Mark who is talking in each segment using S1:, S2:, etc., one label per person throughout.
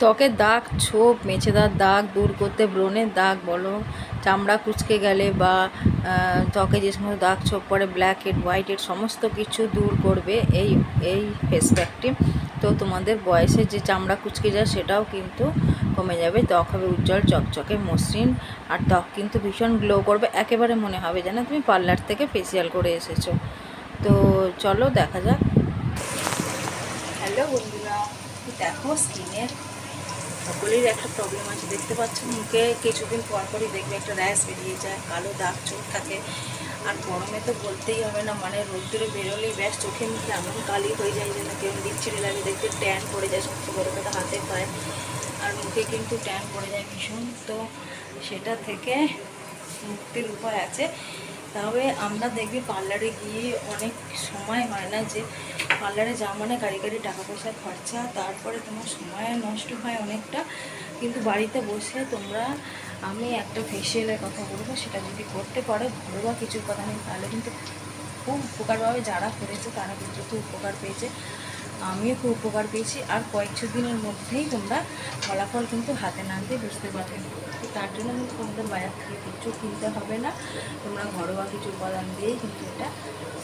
S1: ত্বকের দাগ, ছোপ মেছেদার দাগ দূর করতে ব্রণের দাগ বলো। চামড়া কুচকে গেলে বা ত্বকে যে সমস্ত দাগ, ছোপ পড়ে ব্ল্যাক হেড হোয়াইট হেড সমস্ত কিছু দূর করবে এই এই ফেস প্যাকটি তো তোমাদের বয়সে যে চামড়া কুচকে যায়, সেটাও কিন্তু কমে যাবে। ত্বক হবে উজ্জ্বল, চকচকে, মসৃণ, আর ত্বক কিন্তু ভীষণ গ্লো করবে। একেবারে মনে হবে যেন তুমি পার্লার থেকে ফেসিয়াল করে এসেছ। তো চলো দেখা যাক। হ্যালো বন্ধুরা, দেখো স্কিনের সকলের একটা প্রবলেম আছে। দেখতে পাচ্ছ মুখে কিছুদিন পর পরই দেখবে একটা র্যাশ বেরিয়ে যায়, কালো দাগ চোখ থাকে। আর গরমে তো বলতেই হবে না মানে রোদ্দুরে বেরোলেই ব্যাস চোখে মুখে এমন কালি হয়ে যায় যেন কেউ বিচ্ছিরি লাগে দেখতে ট্যান পড়ে যায়, সবচেয়ে বড় কথা হাতে পায়। আর মুখে কিন্তু ট্যান পড়ে যায় ভীষণ। তো সেটা থেকে মুক্তির উপায় আছে। তবে আমরা দেখবি পার্লারে গিয়ে অনেক সময় হয় না যে পার্লারে যাওয়া মানে গাড়ি গাড়ি টাকা পয়সা খরচা, তারপরে তোমার সময় নষ্ট হয় অনেকটা। কিন্তু বাড়িতে বসে তোমরা, আমি একটা ফেসিয়ালের কথা বলব, সেটা যদি করতে পারো ঘরোয়া কিছু কথা নেই, তাহলে কিন্তু খুব উপকার পাবে যারা করেছে, তারা কিন্তু খুব উপকার পেয়েছে। আমিও খুব উপকার পেয়েছি। আর কয়েকশো দিনের মধ্যেই তোমরা ফলাফল কিন্তু হাতে না দিয়ে বুঝতে পারবে। তার জন্য কিন্তু তোমাদের বাজার থেকে কিছু কিনতে হবে না। তোমরা ঘরোয়া কিছু উপাদান দিয়েই কিন্তু এটা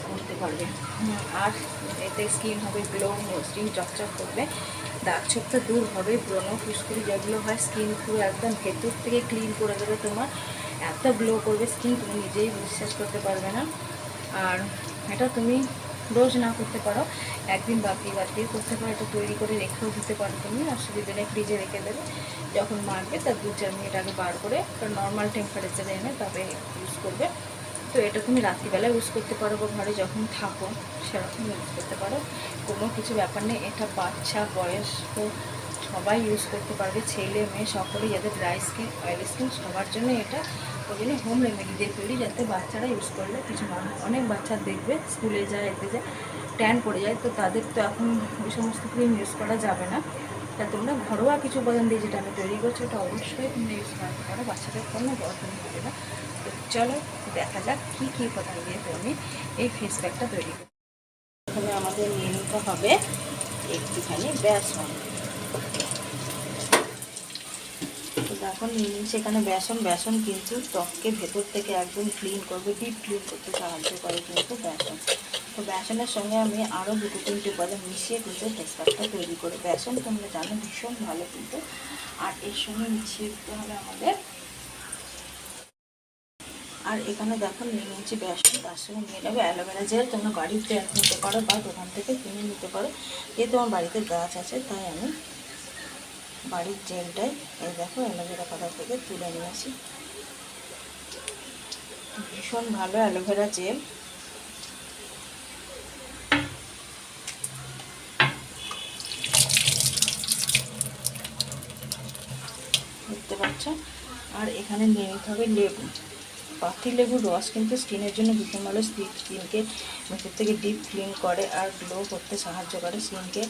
S1: করতে পারবে। আর এতে স্কিন হবে গ্লো স্কিন চকচক করবে। দাগ ছোপটা দূর হবে ব্রণ ফুসকুড়ি যেগুলো হয় স্কিন পুরো একদম ভেতর থেকে ক্লিন করে দেবে তোমার। এত গ্লো করবে স্কিন তুমি নিজেই বিশ্বাস করতে পারবে না। আর এটা তুমি রোজ না করতে পারো, একদিন বাদ দিয়ে বাদ দিয়ে করতে পারো এটা তৈরি করে রেখেও দিতে পারো তুমি অসুবিধা নেই ফ্রিজে রেখে দেবে। যখন মারবে তার দু চার মিনিট আগে বার করে নর্মাল টেম্পারেচারে এনে তবে ইউজ করবে। তো এটা তুমি রাত্রিবেলা ইউজ করতে পারো বা ঘরে যখন থাকো, সেরকম ইউজ করতে পারো। কোনো কিছু ব্যাপার নেই, এটা বাচ্চা বয়স্ক সবাই ইউজ করতে পারবে, ছেলে, মেয়ে, সকলেই যাদের ড্রাই স্কিন অয়েল স্কিন সবার জন্য এটা। ওই হোম রেমেডি দিয়ে তৈরি যাতে বাচ্চারা ইউজ করলে কিছু মানুষ অনেক বাচ্চা দেখবে স্কুলে যায়, এতে যায় ট্যান পড়ে যায়, তো তাদের তো এখন ওই সমস্ত ক্রিম ইউজ করা যাবে না। তা তোমরা ঘরোয়া কিছু উপাদান দিয়ে যেটা আমি তৈরি করছি, ওটা অবশ্যই তোমরা ইউজ করতে পারো বাচ্চাদের কোনো প্রবলেম হবে না। তো চলো দেখা যাক কী কী উপাদান দিয়ে তুমি এই ফেস প্যাকটা তৈরি করি। প্রথমে আমাদের নিয়ে নিতে হবে একটুখানি বেসন। দেখো নিয়ে নিচ্ছি এখানে বেসন বেসন কিন্তু ত্বককে ভেতর থেকে একদম ক্লিন করবে ডিপ ক্লিন করতে সাহায্য করে কিন্তু বেসন। তো বেসনের সঙ্গে আমি আরও দুটো তিনটে উপাদান মিশিয়ে কিন্তু ফেস তৈরি করি। বেসন তোমরা জানো ভীষণ ভালো কিন্তু। আর এর সঙ্গে মিশিয়ে দিতে হবে আমাদের। আর এখানে দেখো নিয়ে নিয়েছি বেসন, তার সঙ্গে নিয়ে নেবে অ্যালোভেরা জেল। তোমরা বাড়িতে নিতে পারো বা দোকান থেকে কিনে নিতে পারো। যেহেতু আমার বাড়িতে গাছ আছে, তাই আমি বাড়ির জেলটাই এই দেখো অ্যালোভেরা পাতা থেকে তুলে নিয়ে আসি। ভীষণ ভালো অ্যালোভেরা জেল। দেখতে পাচ্ছ? আর এখানে নিয়ে নিতে হবে লেবু। পাতি লেবুর রস কিন্তু স্কিনের জন্য ভীষণ ভালো। স্কিনকে ভেতর থেকে ডিপ ক্লিন করে আর গ্লো করতে সাহায্য করে স্কিনকে।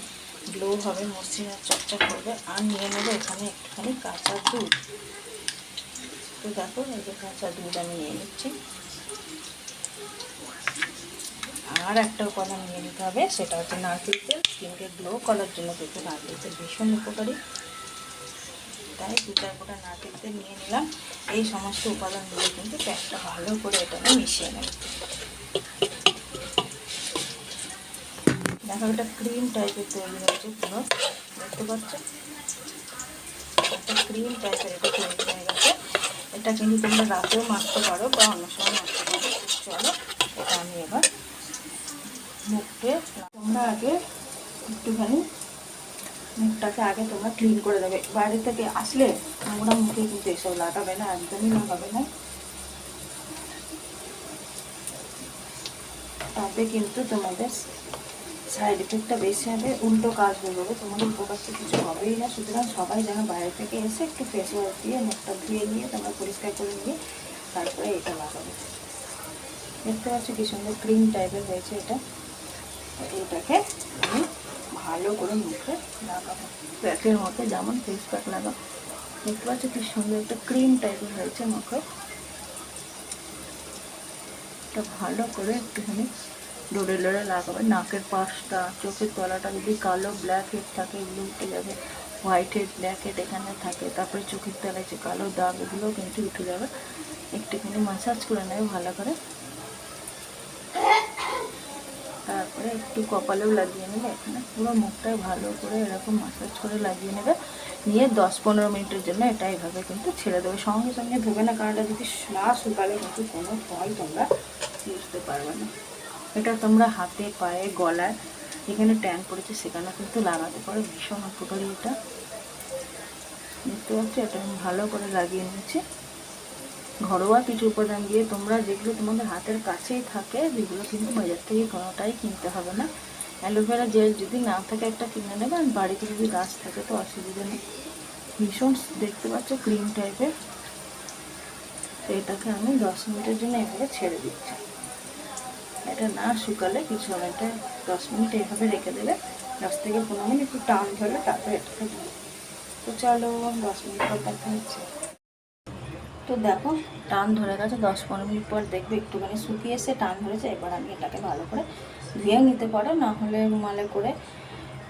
S1: গ্লো হবে, মসৃণ আর চকচক করবে। আর নিয়ে নেব এখানে একটুখানি কাঁচা দুধ। তো দেখো, এই যে কাঁচা দুধ আমি নিয়ে নিচ্ছি। আর একটা উপাদান নিয়ে নিতে হবে, সেটা হচ্ছে নারকেল তেল। স্কিনকে গ্লো করার জন্য কিন্তু নারকেল তেল ভীষণ উপকারী। তাই দু চার ফোটা নারকেল তেল নিয়ে নিলাম। এই সমস্ত উপাদান দিয়ে কিন্তু প্যাকটা ভালো করে এটা মিশিয়ে নেব। দেখো এটা ক্রিম টাইপের তৈরি হয়েছে পুরো। দেখতে পাচ্ছ একটা ক্রিম টাইপের এটা তৈরি হয়ে গেছে। এটা কিন্তু তোমরা রাতেও মাখতে পারো বা অন্য সময় মাখতে পারো। চলো, এটা আমি এবার মুখে তোমরা আগে একটুখানি মুখটাকে আগে তোমরা ক্লিন করে দেবে। বাইরে থেকে আসলে নোংরা মুখে কিন্তু এসব লাগাবে না, একদমই লাগাবে না। তাতে কিন্তু তোমাদের সাইড এফেক্টটা বেশি হবে, উল্টো কাজ হয়ে যাবে, তোমাদের উপকার তো কিছু হবেই না। সুতরাং সবাই যেন বাইরে থেকে এসে একটু ফেস ওয়াশ দিয়ে, মুখটা ধুয়ে নিয়ে, তোমরা পরিষ্কার করে নিয়ে, তারপরে এটা লাগাবে। দেখতে পাচ্ছ কি সুন্দর ক্রিম টাইপের হয়েছে এটা। এটাকে আমি ভালো করে মুখে লাগাবো। প্যাকের মতো, যেমন ফেস প্যাক লাগাবো দেখতে পাচ্ছ কি সুন্দর একটা ক্রিম টাইপের হয়েছে মুখে। এটা ভালো করে একটুখানি ডোরে ডোরে লাগাবে, নাকের পাশটা, চোখের তলাটা যদি কালো ব্ল্যাক হেড থাকে এগুলো উঠে যাবে হোয়াইট হেড ব্ল্যাক হেড এখানে থাকে, তারপরে চোখের তলায় যে কালো দাগ এগুলো কিন্তু উঠে যাবে। একটুখানি মাসাজ করে নেবে ভালো করে। তারপরে একটু কপালেও লাগিয়ে নেবে এখানে। পুরো মুখটায় ভালো করে এরকম মাসাজ করে লাগিয়ে নেবে। নিয়ে দশ পনেরো মিনিটের জন্য এটা এইভাবে কিন্তু ছেড়ে দেবে। সঙ্গে সঙ্গে ধোবে না, কারণ যদি না শুকালে কিন্তু কোনো ফল তোমরা বুঝতে পারবে না। এটা তোমরা হাতে পায়ে, গলায় যেখানে ট্যান পড়েছে সেখানে কিন্তু লাগাতে পারো। ভীষণ উপকারী এটা। দেখতে পাচ্ছ, এটা আমি ভালো করে লাগিয়ে নিয়েছি। ঘরোয়া কিছু উপাদান দিয়ে তোমরা যেগুলো তোমাদের হাতের কাছেই থাকে, যেগুলো কিন্তু বাজার থেকে কোনোটাই কিনতে হবে না। অ্যালোভেরা জেল যদি না থাকে একটা কিনে নেবে, আর বাড়িতে যদি গাছ থাকে তো অসুবিধা নেই। ভীষণ দেখতে পাচ্ছ, ক্রিম টাইপের। তো এটাকে আমি দশ মিনিটের জন্য এভাবে ছেড়ে দিচ্ছি। এটা না শুকালে কিছু এটা দশ মিনিট এইভাবে রেখে দেবে। দশ থেকে পনেরো মিনিট একটু টান ধরলে তারপরে এটাকে দিবে। তো চলো, দশ মিনিট পর দেখা হচ্ছে। তো দেখো, টান ধরে গেছে। দশ পনেরো মিনিট পর দেখবে একটুখানি শুকিয়ে এসে টান ধরেছে। এবার আমি এটাকে ভালো করে ধুয়ে নিতে পারো। না হলে রুমালে করে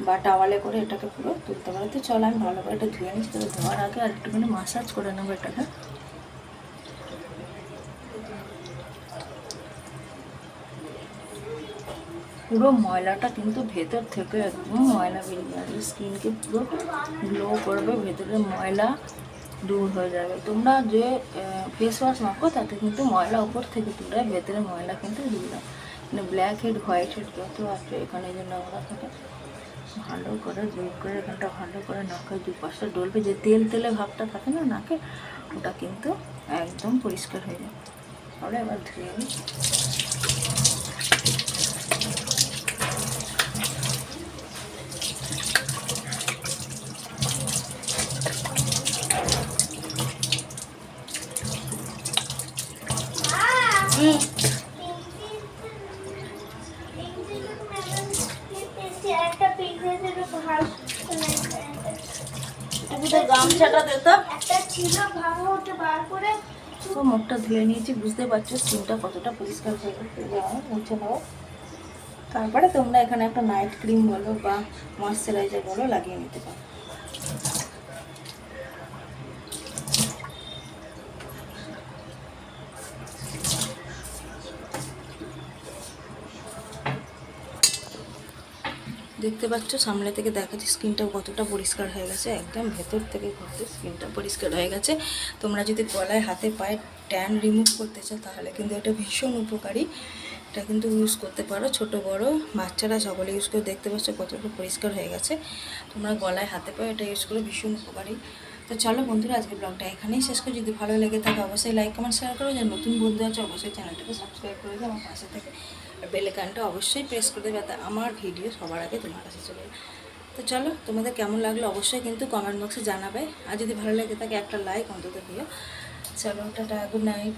S1: বা টাওয়ালে করে এটাকে পুরো তুলতে পারো। তো চলো, আমি ভালো করে এটা ধুয়ে নিচ্ছি। তবে ধোয়ার আগে আর একটুখানি মাসাজ করে নেব এটাকে। পুরো ময়লাটা কিন্তু ভেতর থেকে একদম ময়লা বেরিয়ে যাবে। স্কিনকে পুরো গ্লো করবে, ভেতরের ময়লা দূর হয়ে যাবে। তোমরা যে ফেস ওয়াশ মাখো, তাতে কিন্তু ময়লা উপর থেকে তুলে ভেতরে ময়লা কিন্তু দূর হয় মানে ব্ল্যাক হেড হোয়াইট হেড যত আছে, এখানে যে নোংরা থাকে, ভালো করে জোর করে এখানটা ভালো করে নাকের দু পাশটা ডলবে। যে তেল তেলে ভাবটা থাকে না নাকে, ওটা কিন্তু একদম পরিষ্কার হয়ে যাবে। তাহলে এবার ধুয়ে নিই। তুমি তো গামছাটা
S2: একটা
S1: তো। মুখটা ধুয়ে নিয়েছি, বুঝতে পারছ, স্কিনটা কতটা পরিষ্কার হয়ে মুছে নাও তারপরে তোমরা এখানে একটা নাইট ক্রিম বলো বা ময়শ্চারাইজার বলো লাগিয়ে নিতে পারো। দেখতে পাচ্ছ, সামনে থেকে দেখাচ্ছি স্কিনটা কতটা পরিষ্কার হয়ে গেছে। একদম ভেতর থেকে ঘুরতে স্কিনটা পরিষ্কার হয়ে গেছে। তোমরা যদি গলায়, হাতে, পায়ে ট্যান রিমুভ করতে চাও, তাহলে কিন্তু এটা ভীষণ উপকারী। এটা কিন্তু ইউজ করতে পারো ছোট, বড়, বাচ্চারা সকলে ইউজ করে দেখতে পাচ্ছ কতটা পরিষ্কার হয়ে গেছে। তোমরা গলায়, হাতে, পায়ে এটা ইউজ করে, ভীষণ উপকারী। তো চলো বন্ধুরা, আজকে ব্লগটা এখানেই শেষ করে যদি ভালো লেগে থাকে, অবশ্যই লাইক কমেন্ট শেয়ার করো। যে নতুন বন্ধু আছে, অবশ্যই চ্যানেলটাকে সাবস্ক্রাইব করে দেবে আমার পাশে থেকে বেলেকানটা অবশ্যই প্রেস করে দেবে আমার ভিডিও সবার আগে তোমার কাছে চলে যাবে তো চলো, তোমাদের কেমন লাগল অবশ্যই কিন্তু কমেন্ট বক্সে জানাবে। আর যদি ভালো লাগে তাকে একটা লাইক অন্তত দিও। চলো, টাটা গুড নাইট